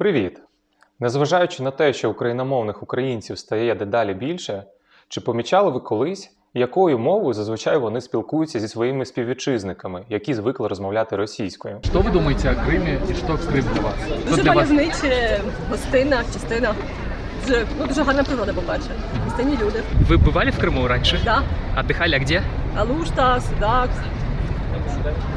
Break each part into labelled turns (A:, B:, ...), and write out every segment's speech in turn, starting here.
A: Привіт! Незважаючи на те, що україномовних українців стає дедалі більше, чи помічали ви колись, якою мовою зазвичай вони спілкуються зі своїми співвітчизниками, які звикли розмовляти російською?
B: Что вы думаете о Крыме и что Крым для вас? Что
C: Дуже
B: для вас?
C: мальовниче, гостинна, частина. Дуже, ну, дуже гарна природа, по-перше. Гостинні люди.
D: Вы бывали в Крыму раньше?
C: Да.
D: Отдыхали, а где?
C: Алушта, Судак.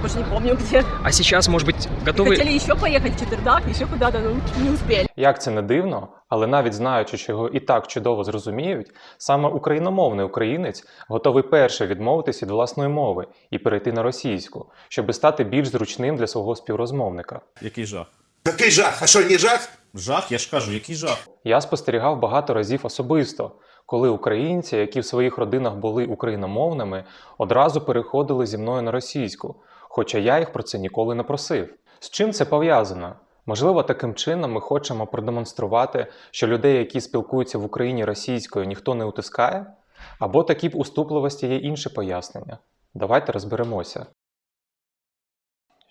C: Больше не помню где.
D: А сейчас, может быть, готовы...
C: Хотели еще поехать в Четвердак, еще куда-то, но не успели.
A: Як це не дивно, але навіть знаючи, що його і так чудово зрозуміють, саме україномовний українець готовий перший відмовитись від власної мови і перейти на російську, щоби стати більш зручним для свого співрозмовника.
E: Який жах?
F: Який жах? А що, не жах?
E: Жах, я ж кажу, який жах.
A: Я спостерігав багато разів особисто, коли українці, які в своїх родинах були україномовними, одразу переходили зі мною на російську, хоча я їх про це ніколи не просив. З чим це пов'язано? Можливо, таким чином ми хочемо продемонструвати, що людей, які спілкуються в Україні російською, ніхто не утискає? Або такі б уступливості є інше пояснення. Давайте розберемося.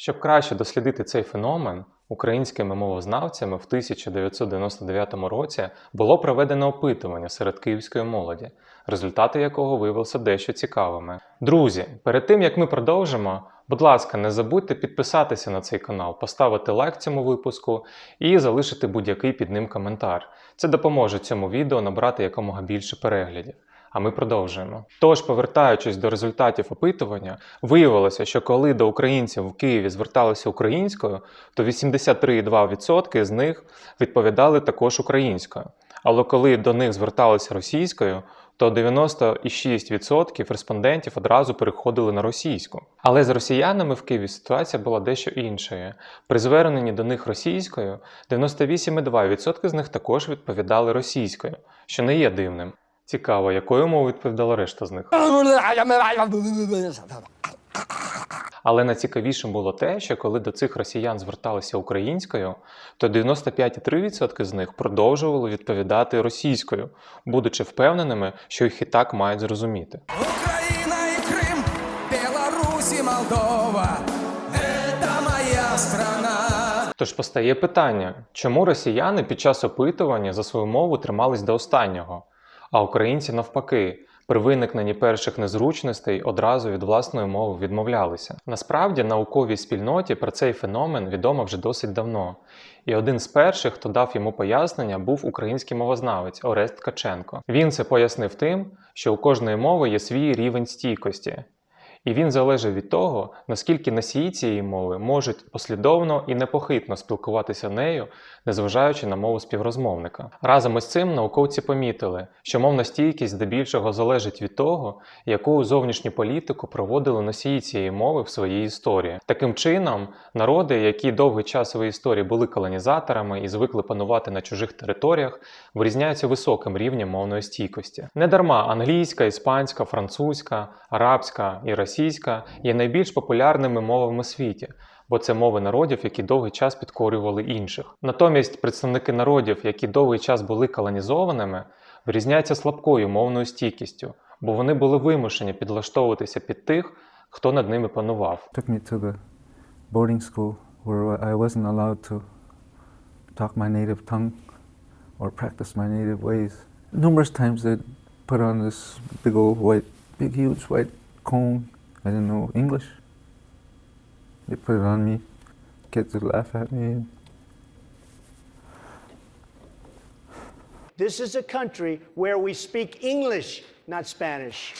A: Щоб краще дослідити цей феномен, українськими мовознавцями в 1999 році було проведено опитування серед київської молоді, результати якого виявилися дещо цікавими. Друзі, перед тим як ми продовжимо, будь ласка, не забудьте підписатися на цей канал, поставити лайк цьому випуску і залишити будь-який під ним коментар. Це допоможе цьому відео набрати якомога більше переглядів. А ми продовжуємо. Тож, повертаючись до результатів опитування, виявилося, що коли до українців в Києві зверталися українською, то 83,2% з них відповідали також українською. Але коли до них зверталися російською, то 96% респондентів одразу переходили на російську. Але з росіянами в Києві ситуація була дещо іншою. При зверненні до них російською 98,2% з них також відповідали російською, що не є дивним. Цікаво, якою мовою відповідала решта з них. Але найцікавішим було те, що коли до цих росіян зверталися українською, то 95,3% з них продовжували відповідати російською, будучи впевненими, що їх і так мають зрозуміти.
G: Украина и Крым, Беларусь и Молдова – это моя страна.
A: Тож постає питання, чому росіяни під час опитування за свою мову тримались до останнього, а українці навпаки. При виникненні перших незручностей одразу від власної мови відмовлялися. Насправді, науковій спільноті про цей феномен відомо вже досить давно. І один з перших, хто дав йому пояснення, був український мовознавець Орест Ткаченко. Він це пояснив тим, що у кожної мови є свій рівень стійкості. І він залежить від того, наскільки носії цієї мови можуть послідовно і непохитно спілкуватися нею, незважаючи на мову співрозмовника. Разом із цим науковці помітили, що мовна стійкість здебільшого залежить від того, яку зовнішню політику проводили носії цієї мови в своїй історії. Таким чином, народи, які довгий час своєї історії були колонізаторами і звикли панувати на чужих територіях, вирізняються високим рівнем мовної стійкості. Недарма англійська, іспанська, французька, арабська і російська є найбільш популярними мовами у світі. Бо це мови народів, які довгий час підкорювали інших. Натомість представники народів, які довгий час були колонізованими, вирізняються слабкою мовною стійкістю, бо вони були вимушені підлаштовуватися під тих, хто над ними панував.
H: took me to the boarding school where I wasn't allowed to talk my native tongue or practice my native ways. Numerous times they put on this big old white, big huge white cone. I didn't know English. They put it on me. Kids would laugh at me.
I: This is a country where we speak English, not Spanish.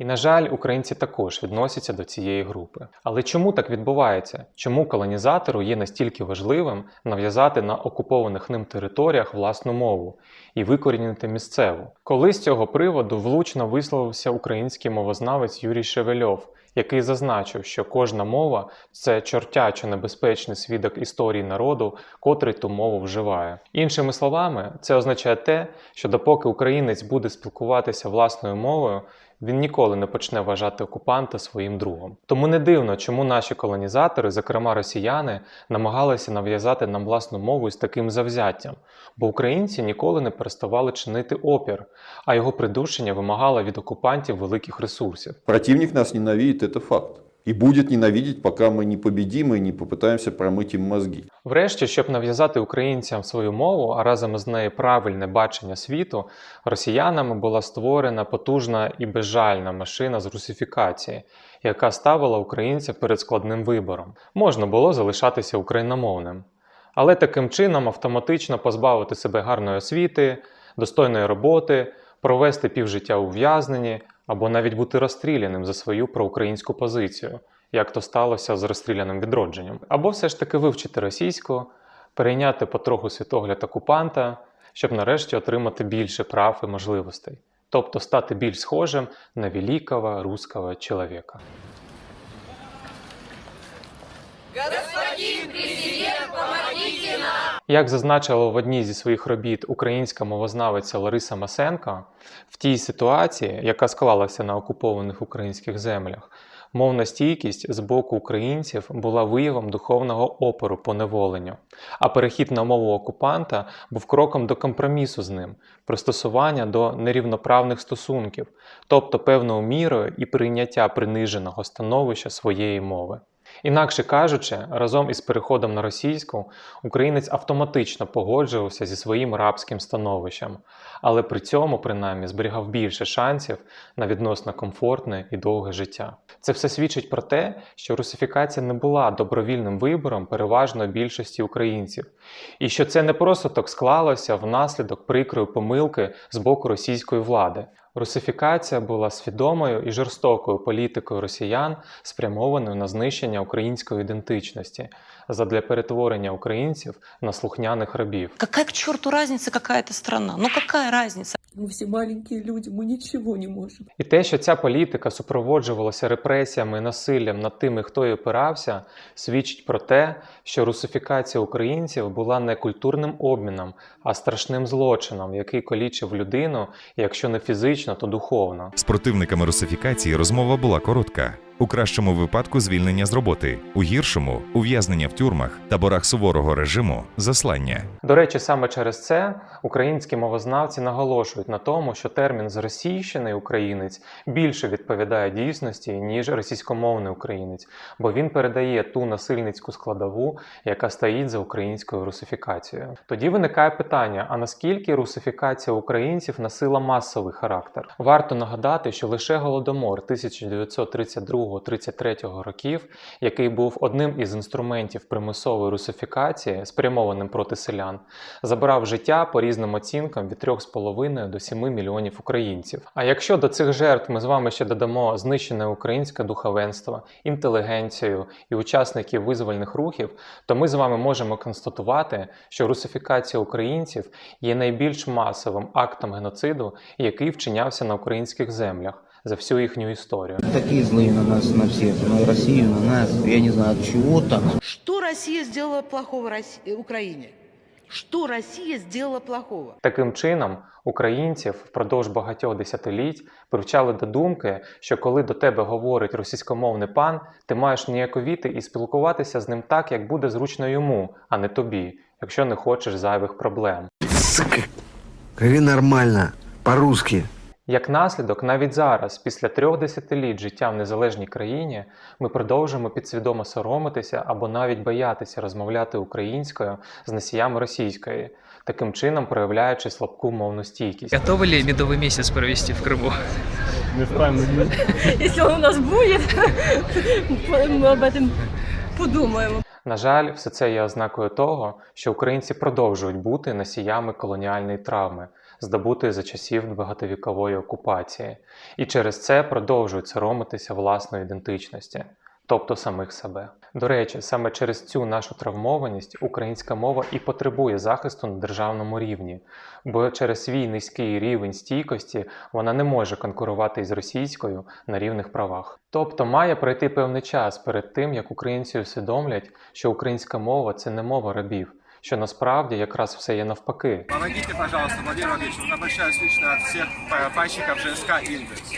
A: І, на жаль, українці також відносяться до цієї групи. Але чому так відбувається? Чому колонізатору є настільки важливим нав'язати на окупованих ним територіях власну мову і викорінити місцеву? Колись з цього приводу влучно висловився український мовознавець Юрій Шевельов, який зазначив, що кожна мова це чортячо небезпечний свідок історії народу, котрий ту мову вживає. Іншими словами, це означає те, що допоки українець буде спілкуватися власною мовою, він ніколи не почне вважати окупанта своїм другом. Тому не дивно, чому наші колонізатори, зокрема росіяни, намагалися нав'язати нам власну мову із таким завзяттям, бо українці ніколи не переставали чинити опір, а його придушення вимагало від окупантів великих ресурсів.
J: Противник нас ненавидить, це факт. и будет ненавидеть, пока мы не победим и не попытаемся промыть им мозги.
A: Врешті, щоб нав'язати українцям свою мову, а разом з нею правильне бачення світу, росіянами була створена потужна і безжальна машина з русифікації, яка ставила українців перед складним вибором. Можна було залишатися україномовним, але таким чином автоматично позбавити себе гарної освіти, достойної роботи, провести півжиття у ув'язненні або навіть бути розстріляним за свою проукраїнську позицію, як то сталося з розстріляним відродженням, або все ж таки вивчити російську, перейняти потроху світогляд окупанта, щоб нарешті отримати більше прав і можливостей, тобто стати більш схожим на великого русского чоловіка. Як зазначила в одній зі своїх робіт українська мовознавиця Лариса Масенко, в тій ситуації, яка склалася на окупованих українських землях, мовна стійкість з боку українців була виявом духовного опору поневоленню, а перехід на мову окупанта був кроком до компромісу з ним, пристосування до нерівноправних стосунків, тобто певною мірою і прийняття приниженого становища своєї мови. Інакше кажучи, разом із переходом на російську українець автоматично погоджувався зі своїм рабським становищем, але при цьому принаймні зберігав більше шансів на відносно комфортне і довге життя. Це все свідчить про те, що русифікація не була добровільним вибором переважної більшості українців, і що це не просто так склалося внаслідок прикрої помилки з боку російської влади. Русифікація була свідомою і жорстокою політикою росіян, спрямованою на знищення української ідентичності, задля перетворення українців на слухняних рабів.
K: Какая к чорту разница, какая это страна? Ну какая разница?
C: Мы все маленькие люди, мы ничего не можем.
A: І те, що ця політика супроводжувалася репресіями і насиллям над тими, хто її опирався, свідчить про те, що русифікація українців була не культурним обміном, а страшним злочином, який колічив людину, якщо не фізично, то духовно.
L: З противниками русифікації розмова була коротка. У кращому випадку звільнення з роботи, у гіршому ув'язнення в тюрмах, таборах суворого режиму, заслання.
A: До речі, саме через це українські мовознавці наголошують на тому, що термін зросійщений українець більше відповідає дійсності, ніж російськомовний українець, бо він передає ту насильницьку складову, яка стоїть за українською русифікацією. Тоді виникає питання: а наскільки русифікація українців носила масовий характер? Варто нагадати, що лише голодомор 1932-33 років, який був одним із інструментів примусової русифікації, спрямованим проти селян, забрав життя по різним оцінкам від 3,5 до 7 мільйонів українців. А якщо до цих жертв ми з вами ще додамо знищене українське духовенство, інтелігенцію і учасників визвольних рухів, то ми з вами можемо констатувати, що русифікація українців є найбільш масовим актом геноциду, який вчинявся на українських землях за всю їхню історію.
M: Такие злые на нас, на всех, на Россию, на нас, я не знаю, от чего так.
K: Что Россия сделала плохого России, Украине? Что Россия сделала плохого?
A: Таким чином, українців впродовж багатьох десятиліть привчали до думки, що коли до тебе говорить російськомовний пан, ти маєш ніяковіти і спілкуватися з ним так, як буде зручно йому, а не тобі, якщо не хочеш зайвих проблем.
M: Сука, говори нормально, по-русски.
A: Як наслідок, навіть зараз, після трьох десятиліть життя в незалежній країні, ми продовжуємо підсвідомо соромитися або навіть боятися розмовляти українською з носіями російської, таким чином проявляючи слабку мовну стійкість.
D: Готовы ли медовый месяц провести в Крыму?
C: Если он у нас будет, мы об этом подумаем.
A: На жаль, все це є ознакою того, що українці продовжують бути носіями колоніальної травми, здобутої за часів багатовікової окупації, і через це продовжують соромитися власної ідентичності, тобто самих себе. До речі, саме через цю нашу травмованість українська мова і потребує захисту на державному рівні, бо через свій низький рівень стійкості вона не може конкурувати із російською на рівних правах. Тобто має пройти певний час перед тим, як українці усвідомлять, що українська мова це не мова рабів, що насправді якраз все є навпаки.
G: Помогите, пожалуйста, Владимир Владимирович, обращаюсь лично от всех пайщиков ЖСК «Индекс».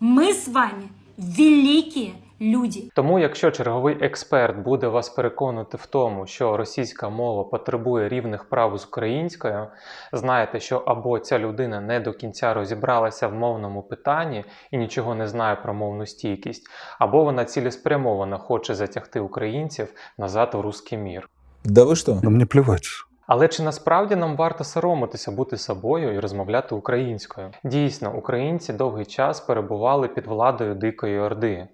K: Мы с вами великие
N: люди.
A: Тому, якщо черговий експерт буде вас переконувати в тому, що російська мова потребує рівних прав з українською, знайте, що або ця людина не до кінця розібралася в мовному питанні і нічого не знає про мовну стійкість, або вона цілеспрямовано хоче затягти українців назад у русський мір.
H: Да ви що? Ну мені плевать.
A: Але чи насправді нам варто соромитися бути собою і розмовляти українською? Дійсно, українці довгий час перебували під владою Дикої Орди.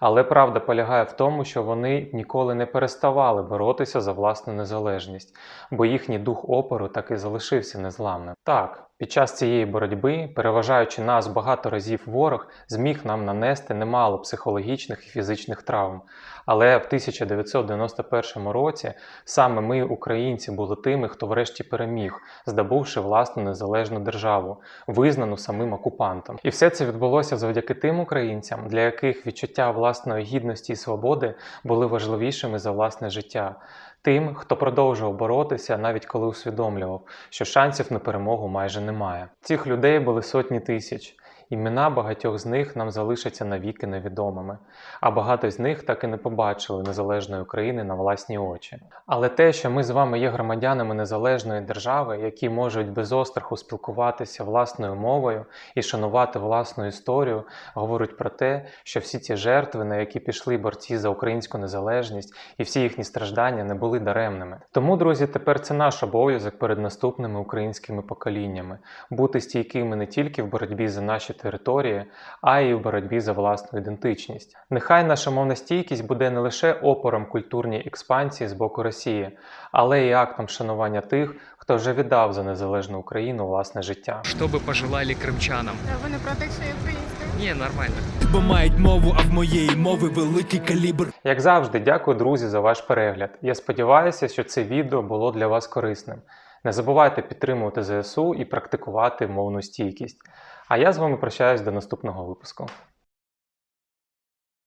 A: Але правда полягає в тому, що вони ніколи не переставали боротися за власну незалежність, бо їхній дух опору так і залишився незламним. Так, під час цієї боротьби, переважаючи нас багато разів ворог, зміг нам нанести немало психологічних і фізичних травм. Але в 1991 році саме ми, українці, були тими, хто врешті переміг, здобувши власну незалежну державу, визнану самим окупантом. І все це відбулося завдяки тим українцям, для яких відчуття власної гідності і свободи були важливішими за власне життя. Тим, хто продовжував боротися, навіть коли усвідомлював, що шансів на перемогу майже немає. Цих людей були сотні тисяч. Імена багатьох з них нам залишаться навіки невідомими, а багато з них так і не побачили незалежної України на власні очі. Але те, що ми з вами є громадянами незалежної держави, які можуть без остраху спілкуватися власною мовою і шанувати власну історію, говорить про те, що всі ці жертви, на які пішли борці за українську незалежність, і всі їхні страждання не були даремними. Тому, друзі, тепер це наш обов'язок перед наступними українськими поколіннями бути стійкими не тільки в боротьбі за наші території, а й в боротьбі за власну ідентичність. Нехай наша мовна стійкість буде не лише опором культурній експансії з боку Росії, але й актом шанування тих, хто вже віддав за незалежну Україну власне життя.
D: Що би пожелали кримчанам?
N: Ви не проти, що я українською?
D: Ні, нормально.
B: Бо мають мову, а в моєї мови великий калібр.
A: Як завжди, дякую, друзі, за ваш перегляд. Я сподіваюся, що це відео було для вас корисним. Не забувайте підтримувати ЗСУ і практикувати мовну стійкість. А я з вами прощаюсь до наступного випуску.